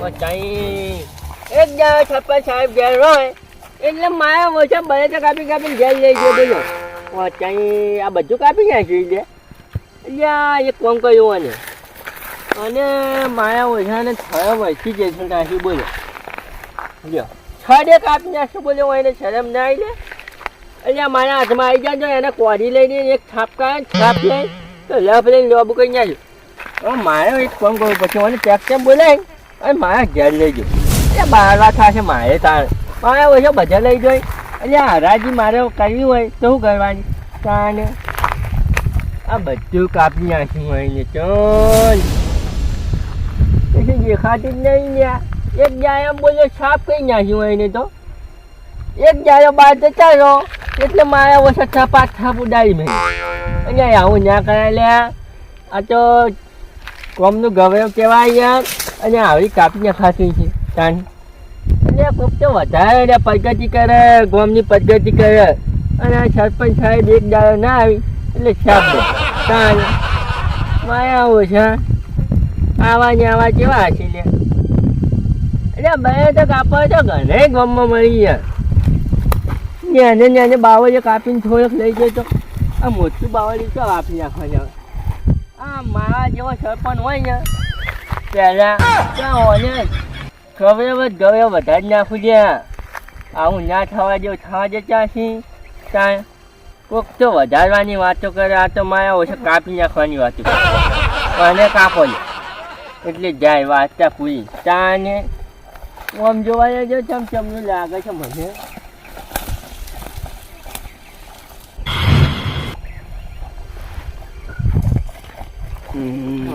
એક જાય છપ્પન સાહેબ ઘેર હોય એટલે માયા ઓછા બધે તો કાપી કાપીને ઘેર લઈ ગયો બોલો ઓ આ બધું કાપી નાખ્યું છે એટલે એક કોમ કર્યું અને અને માયા ઓછાને છ વર્ષથી છે નાખ્યું બોલો લ્યો છડે કાપી નાખ્યું બોલો એને શરમ ના આવી લે એટલે મારા હાથમાં આવી જાય તો એને કોડી લઈને એક છાપ કાઢે છાપ લઈ તો લફ લઈને લોબુ કરી નાખ્યું મારે એક કામ કરવું પછી મને ચેક ટેક બોલાય. અને મારા ઘેર લઈ ગયો. એટલે બાર વાર થશે મારે તાર મારે ઓછો બધા લઈ જોઈ. એટલે હરાજી મારે કરવી હોય તો શું કરવાની? તાને આ બધું કાપી નાખ્યું હોય ને ચલ. પછી દેખાતી જ નહીં ને એક જાય બોલ્યો સાફ કરી નાખ્યું હોય ને તો. એક જાય બાર જતા રહો એટલે મારે ઓછા થપા થપ ઉડાડી મેં. અહીંયા આવું ના કરાય લે આ તો કોમનું ગવરવ કહેવાય અને આવી કાપીને ખાતી છે. તાન. એટલે કોક તો વધારે પ્રગતિ કરે, ગોમની પ્રગતિ કરે. અને સરપંચ સાહેબ એક દાડો ના આવી, એટલે શબ્દ તાન. માયા છે આવા ને આવા કેવા હશે લે એટલે બે તો કાપવા તો ઘણે ગામમાં મળી ગયા. ન્યાને ન્યાને બાવળીએ કાપીને થોડોક લઈ ગયો તો, આ મોટું બાવળી તો કાપી નાખવા આ મારા જેવો સરપંચ હોય ને પહેલા ત્યાં હોય ગવે ગવે વધારે નાખું છે. આવું ના થવા જેવું થવા દે ત્યાંથી ત્યાં કોક વધારવાની વાતો કરે, આ તો માયા ઓછો કાપી નાખવાની વાતો કરે. અને કાપો એટલે જાય વાંચતા પૂરી. તાને આમ જોવા જજો ચમ ચમનું લાગે છે મને. ઓ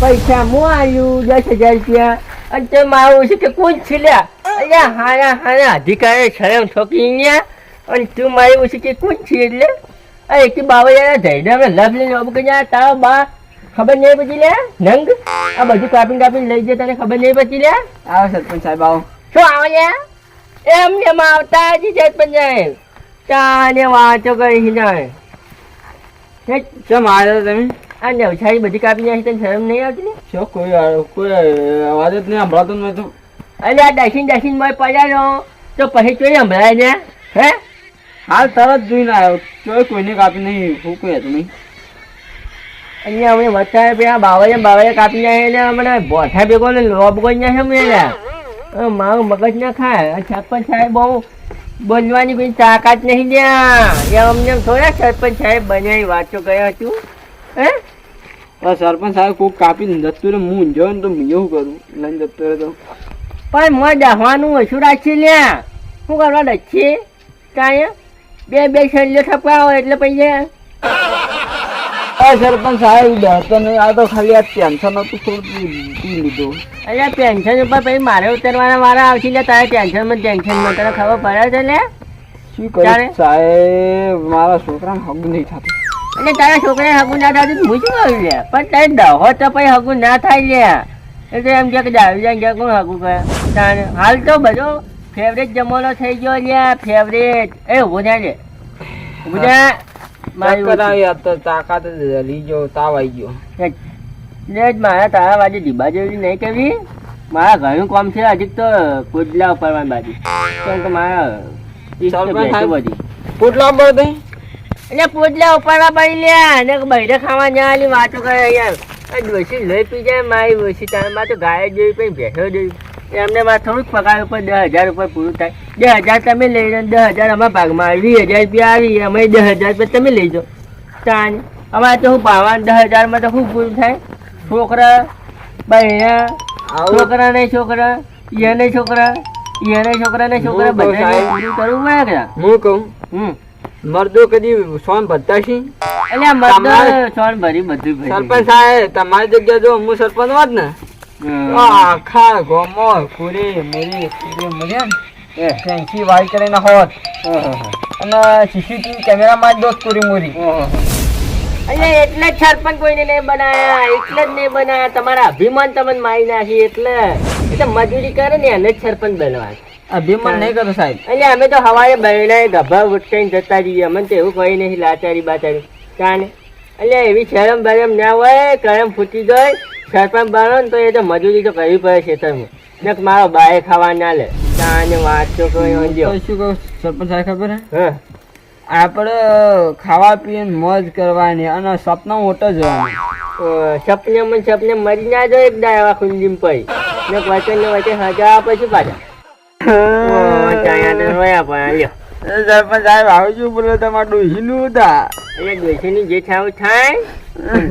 પૈસા મો આવ્યું દસ હજાર રૂપિયા. અને તે મારું છે કે કોણ છે લ્યા? અહીંયા હારા હારા અધિકારી શરમ ઠોકી ગયા અને તું મારી છે કે કોણ છે એટલે? અરે કે બાબા યાર જઈને અમે લફ લઈને અમુક અહીંયા તારા બા ખબર નહીં પડી લે નંગ? આ બધું કાપીને કાપીને લઈ જાય તને ખબર નહીં પડી લે આવો સરપંચ સાહેબ આવો. શું આવે લે એમ એમ આવતા જ સરપંચ સાહેબ. તાને વાંચો કરી જાય કેમ આવ્યા તમે? આ નવસારી બધી કાપી નાખી તને શરમ નહીં આવતી ને? શું કોઈ કોઈ અવાજ જ નહીં સંભળાતો મેં તો. અરે આ ડસીન ડસીન મોય પડ્યા તો પછી ચોઈ સંભળાય ને? હે? હાલ તરત જોઈને આવ્યો. ચોય કોઈને કાપી નહીં હું કોઈ હતું નહીં. અહીંયા અમે વચ્ચે પેલા બાવાએ બાવાએ કાપી જાય એટલે મને બોઠા ભેગો ને લોબ ગઈ જાય છે લે મારું મગજ ના ખાય. આ સરપંચ સાહેબ બહુ બોલવાની કોઈ તાકાત નહીં ત્યાં. એ અમને થોડા સરપંચ સાહેબ બનાવી વાંચો ગયા હતું. હે? સરપંચ સાહેબ કોક કાપી જતું હું જો ને તો હું એવું કરું લઈને જતો તો પણ મોં દહવાનું ઓછું રાખશે લ્યા. શું કરવા ડચી કાંઈ બે બે શૈલ્ય થપાવો એટલે પૈસા સરપંચ સાહેબ ડરતો નહીં આ તો ખાલી આ ટેન્શન હતું થોડું પી પી લીધું. અરે પેન્શન ઉપર પછી મારે ઉતરવાના વાળા આવશે ને તારે ટેન્શનમાં ટેન્શનમાં તને ખબર પડે છે ને શું ત્યારે? સાહેબ મારા છોકરાને હગ નહીં થતું. એટલે તારા છોકરાને હગું ના થતું હું શું કહ્યું લે પણ તારે દહો તો પછી હગું ના થાય લે એટલે એમ કે દાવી જાય કે કોણ હગું કરે? હાલ તો બધો ફેવરેટ જમવાનો થઈ ગયો લે ફેવરેટ એ ઊભો થાય લે. થા. મારી કરાવી આ તો તાકાત લીજો તાવ આવી ગયો. ને જ મારા તારા બાજુ દીબા જેવી નહીં કરવી મારા ઘણું કામ છે હજી તો કુદલા ઉપાડવાની બાજુ. કેમ કે મારા. બધી. પોટલા પર દઈ. એટલે ઉપરવા પડી લે. અને બૈરે ખાવા જવાની વાતો કરે યાર. ડોસી લઈ પી જાય મારી ડોસી તારે માં તો ગાય જોઈ પછી ભેંસો જોઈ. એમને માં થોડુંક પગાર ઉપર દસ હજાર ઉપર પૂરું થાય. દસ હજાર તમે લઈ લો દસ હજાર અમારા ભાગમાં વીસ હજાર રૂપિયા આવી અમે દસ હજાર રૂપિયા તમે લઈ જાઓ તાન અમારે તો શું બાવન દસ હજારમાં તો શું પૂરું થાય? છોકરા બહેણા છોકરા ને છોકરા એને છોકરા એને છોકરા ને છોકરા બધા કરવું પડે કે હું કહું. હમ. મરદો કદી સોન ભરતા છે એટલે મરદો સોન ભરી બધું સરપંચ સાહેબ તમારી જગ્યા જો હું સરપંચ હોત ને. આખા ગોમો પૂરી મૂરી પૂરી મૂરી. ને ફેન્સી વાઈ કરીને હોત. અને સીસીટીવી કેમેરામાં જ દોસ્ત પૂરી મૂરી. એટલે જ સરપંચ કોઈને નહીં બનાયા એટલે જ નહીં બનાયા. તમારા અભિમાન તમને મારી નાખી એટલે. એટલે મજૂરી કરે ને એને જ સરપંચ બનવા. અભિમાન નહીં કરો સાહેબ. એટલે અમે તો હવાએ બહેણાએ ગભા ઉઠાઈને જતા રહીએ. અમને તો એવું કઈ નહીં લાચારી બાચારી કાને એટલે એવી શરમ ભરમ ના હોય કરમ ફૂટી જાય. સરપંચ બનો ને તો એ તો મજૂરી તો કરવી પડે ખેતરમાં. ને મારો બાય ખાવા ના લે. તાને વાત તો કોઈ વાંધ્યો શું કહું? સરપંચ સાહેબ ખબર હે? આપણે ખાવા પીને મોજ કરવાની અને સપના મોટો જોવાનું. સપને મને સપને મરી ના જાય એક દાવા ખુંજીમ પઈ ને વચન ને વચન હજા છે પાછા. રોયા પણ સરપંચ સાહેબ આવજો બોલો? તમારું ડોસી હતા એટલે ડોશીની જે થાવ થાય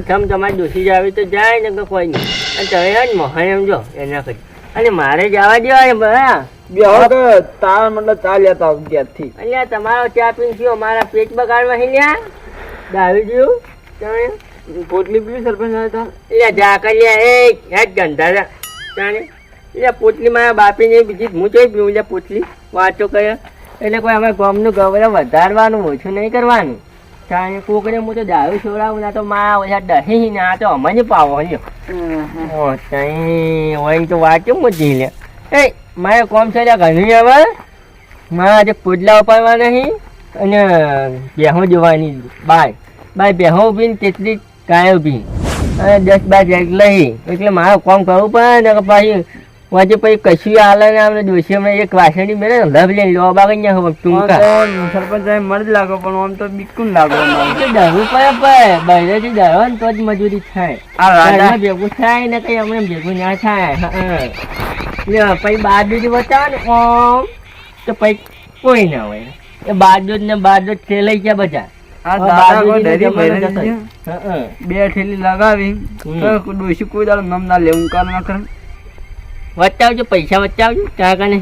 તમ તમારે ડોશી જ આવી તો જાય ને કોઈ નહીં. અને તમે જ મહાન એમ જો એના કરી. અને મારે જવા દેવા બરા બે હવે તાર મતલબ ચા લેતા ઘેરથી. અલ્યા તમારો ચા પીને થયો મારા પેટ બગાડવા હે લ્યા. દાવી દઉં તમે? પોટલી પીવી સરપંચ તાર? એટલે જા કર્યા એ હેડ ગંધા જા જાણે. એટલે પોટલી મારા બાપીને બીજી હું જોઈ પીવું એટલે પોટલી. વાંચો કર્યા એટલે કોઈ અમે ગામનું ગૌરવ વધારવાનું ઓછું નહીં કરવાનું. જાણે કોકને હું તો દારૂ છોડાવું ના તો મારા ઓછા દહી ના તો અમને પાવો લ્યો ઓ તઈ હોય તો વાંચો મોટી લે? એ મારે કોમ છે ઘણી હવે મારે આજે પોટલા ઉપાડવા નહીં અને બેહો જોવાની બાય. બાય બેહો ઊભી ને તેટલી ગાય ઊભી. અને દસ બાર જેટ લઈ એટલે મારે કોમ કરવું પડે ને પછી વચ્ચે પછી કશું હાલે ને આપણે દોશી હમણાં એક વાસણી મેળે લભ લઈને લો બાગ અહીંયા ટૂંકા સરપંચ સાહેબ મરજ લાગો પણ આમ તો બિલકુલ લાગો. તો ડરવું પડે બહેરે થી ડરો ને તો જ મજૂરી થાય. આ ભેગું થાય ને કઈ અમને ભેગું ના થાય. પછી બાજુ બતાવો ને ઓમ તો પછી કોઈ ના હોય. એ બાજુ ને બાજુ જ ખેલાઈ ગયા બધા. હવે ડરી. બે ઠેલી લગાવી. ડોશી કોઈ દાડો નમ ના લેવું કારણ ના કરે. વચાવજો પૈસા વચાવજો ત્યાં કને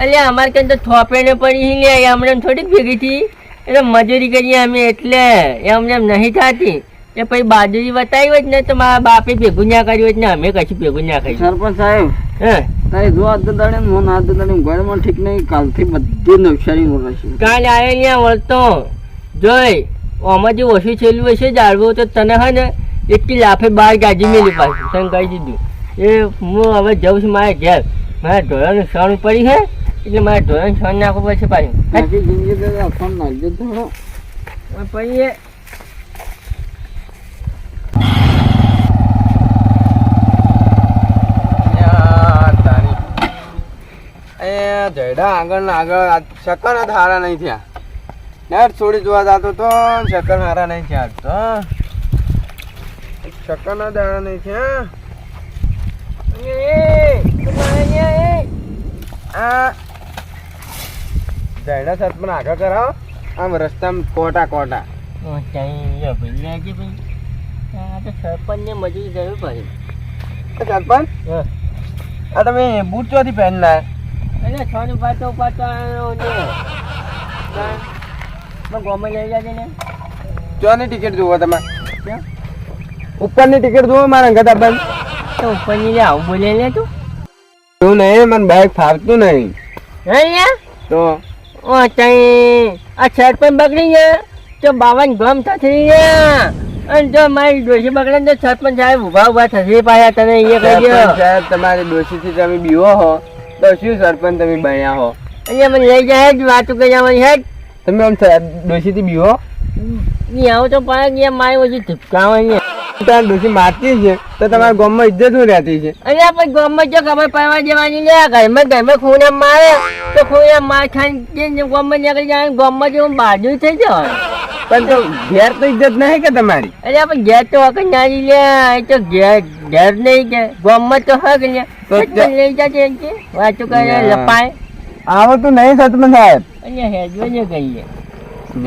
એટલે અમારે ક્યાં તો થોપે ને પડી લે હમણાં થોડીક ભેગી હતી એટલે મજૂરી કરીએ અમે એટલે એ અમને નહીં થતી. એ પછી બાજુરી બતાવી હોય ને તો મારા બાપે ભેગું ના કર્યું હોય ને અમે કશું ભેગું ના કર્યું. સરપંચ સાહેબ હા? તારે જો આજ દાડે મોન દાડે ઘરમાં ઠીક નહીં કાલથી બધું નવસારી રહેશે. કાલે આવે ત્યાં વળતો. જોઈ આમાં જે ઓછું છેલ્લું હશે જાળવું તો તને હે ને એટલી લાફે બહાર ગાજી મેલી પાછું તને કહી દીધું. એ હું હવે જઉં છું મારે ઘેર. મારે ઢોરણ સણ પડી છે એટલે મારે ઢોરણ સણ નાખવું પડશે પાછું. પછી જયડા આગળ ને આગળ આ હતા જ હારા નહીં થયા. નેટ છોડી જોવા જતો તો શક્કર હારા નહીં થયા તો. શક્કર ના દાડા નહીં થયા. આ. જૈના સત પણ આગળ કરાવો આમ રસ્તામાં કોટા કોટા. સરપંચ ને મજૂરી કરવી પડી સરપંચ? હા. આ તમે બૂટ ચોથી પહેરના એટલે છ નું. પાછો પાછો. મને ગોમાં લઈ જાજે ને. ચોની ટિકિટ જોવો તમે? ઉપરની ટિકિટ જોવો મારા ગતા બંધ તો ઉપરની લે આવું બોલે લે તું. તું નહીં મને બાઈક ફાવતું નહીં. હે? તો? ઓ તઈ આ સરપંચ બગડી ગયા. તો બાવન ગમ થતી ગયા અને જો મારી ડોશી બગડે ને તો સરપંચ સાહેબ ઊભા ઊભા થશે પાયા તને એ કહી દો. સાહેબ તમારી ડોશીથી તમે બીવો હો. તો શું સરપંચ તમે બન્યા હો? અહીંયા મને લઈ જાય જ વાતું કરી જવાની હેડ. તમે આમ ડોશીથી બીવો? ની આવું તો પાયા ગયા મારી ઓછી ધીપકાવાની તાર ડોસી મારતી છે તો તમારા ગામમાં ઇજ્જત શું રહેતી છે? અને પછી ગામમાં જો ખબર પડવા જવાની લે ઘરમાં ઘરમાં ખૂણે મારે તો ખૂણે માર ખાઈને ગામમાં નીકળી જાય ગામમાં જેવું બાજુ થઈ જાય. પણ તો ઘેર તો ઇજ્જત નહીં કે તમારી? અરે આપણે ઘેર તો હક નાની લે એ તો ઘેર ઘેર નહીં કે ગામમાં તો હક લે. તો લઈ જશે એમ કે વાંચું કરે ના. લપાય. આવો તો નહીં સરપંચ સાહેબ. અહીંયા હેડવે જ કહીએ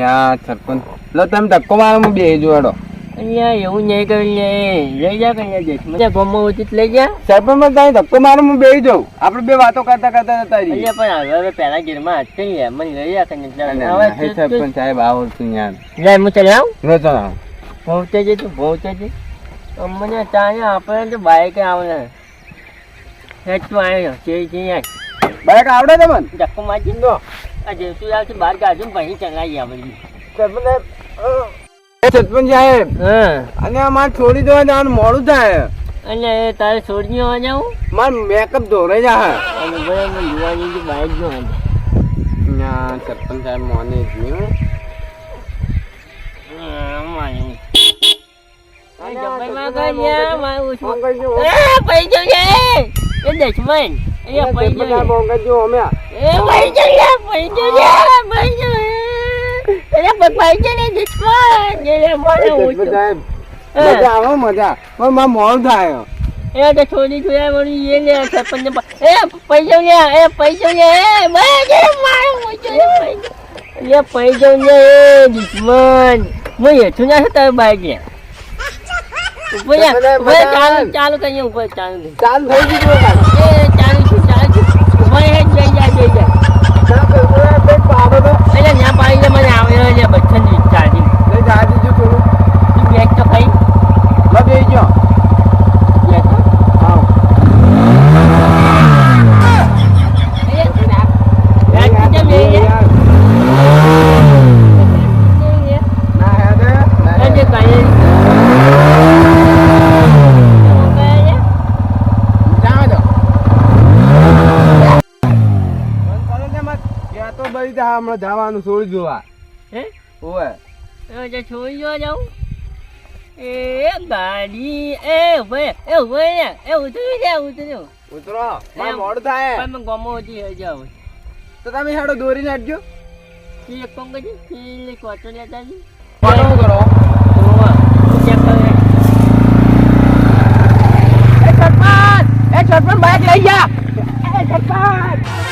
યા સરપંચ. લો તમે ધક્કો મારો હું બે જોડો અહીંયા એવું નહીં કર્યું લે. લઈ જા કઈ જઈશ મને ગમો ઉચિત લઈ જા. સરપંચ તારી ધક્કો મારો હું બેસી જાઉં. આપણે બે વાતો કરતા કરતા જતા રહીએ. અહીંયા પણ હવે પહેલા ગીરમાં હાથ કરી મને લઈ જા કે એટલે અને હવે નહીં સરપંચ સાહેબ આવડતું યાર લે હું ચાલે આવું રચના પહોંચે છે તું પહોંચે છે અમને ત્યાં આપણે તો બાઈકે આવે તું આવ્યો છે. બાઈક આવડે તમને ધક્કો મારી દો આ જેતું આવતી બહાર કાઢી પછી ચલાવી આવે સરપંચ સરપંચ સાહેબ અને આ મારે છોડી દેવા જવાનું મોડું થાય. અને તારે છોડીને આવવા જાઉં? મારે મેકઅપ અને યુવાની જે બાઈક જો ના સરપંચ સાહેબ મોને જ નહીં હો. ફોન ભગવાન એ ને દુશ્મન એટલે કરજો ઓછું મજા આવો મજા. પણ મારે મોડું થાય છોડી જોયા વળી એ લે સરપંચ એ પૈસા લે એ પૈસા લે એ એ મારો પૈસા લે પૈસા લે એ દુશ્મન. હું હેઠું ના છે તારું બાઈક લે ચાલુ ચાલુ કરીએ ઉપર ચાલુ ચાલુ થઈ ગયું કાકા. એ ચાલુ છું ચાલુ છું ઉપર હેઠ જઈ જાય જઈ જાય ના સરપંચ સાહેબ કંઈક પાડો તો એટલે ત્યાં પાડી લે મને આવ્યો છે બચ્ચન ચાર્જિંગ લઈ જા દીધું થોડું તું બેગ તો ખાઈ લો બેસી જાઓ. બેગ તો આવો. એ બેગ તો જમ લઈ લે. યાર, ના હેડે, ના એ જે હેડે. કાંઈ જાવા દો. ફોન કરો ને મત. ક્યાં તો બળી જા, હમણાં જવાનું છોડી જોવા. હે? ઓવે. છોડી જો જાઉં? એ ગાડી એ ઉભે એ ઉભે એ ઉતરી જા ઉતર્યો. ઉતરો. મારે. મોડું થાય. પણ ગમો હતી જાઉં તો તમે હેડો દોરી નાખજો કી એક પંગ કરજે કી વાટો લેતા જી કરો. એ સરપંચ! એ સરપંચ બાઈક લઈ જા. એ સરપંચ!